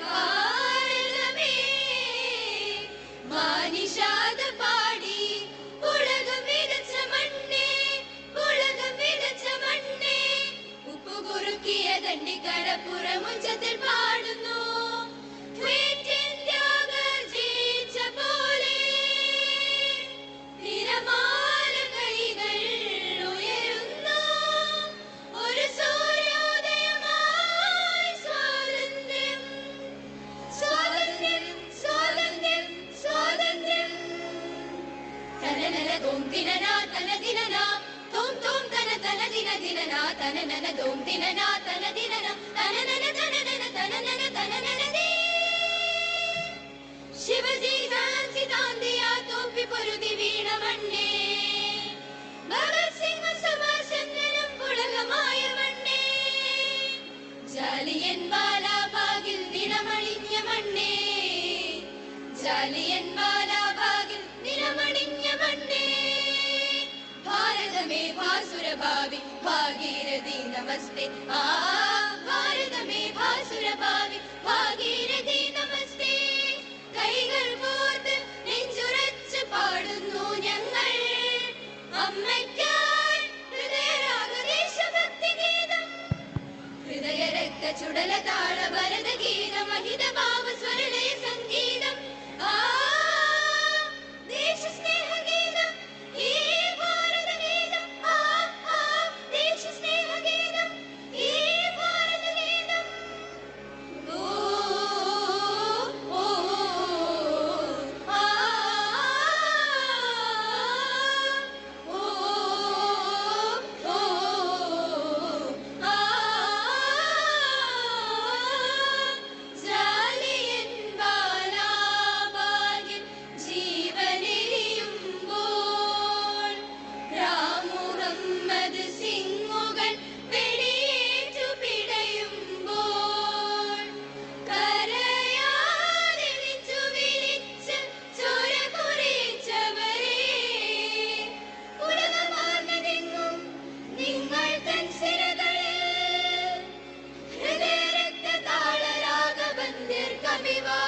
나 ശിവജി ജാൻസി തോപ്പി പൊരുതി വീണ മണ്ണേ. ഭഗത് മണ്ണേ. ഭാസുരഭാവി ഭാഗീരഥി നമസ്തേ. ആ ഭാരതമേ ഭാസുരഭാവി ഭാഗീരഥി നമസ്തേ. കൈകൾ കോർത്ത് നെഞ്ചുറച്ച് പാടുന്നു ഞങ്ങൾ. അമ്മയ്ക്കായി ഹൃദയ രക്ത ചുടല താള ഭരത ഗീതം അഹിത ഭാവ സ്വരണയ സംഗീതം. ആ ദേശസ്നേഹ happy birthday.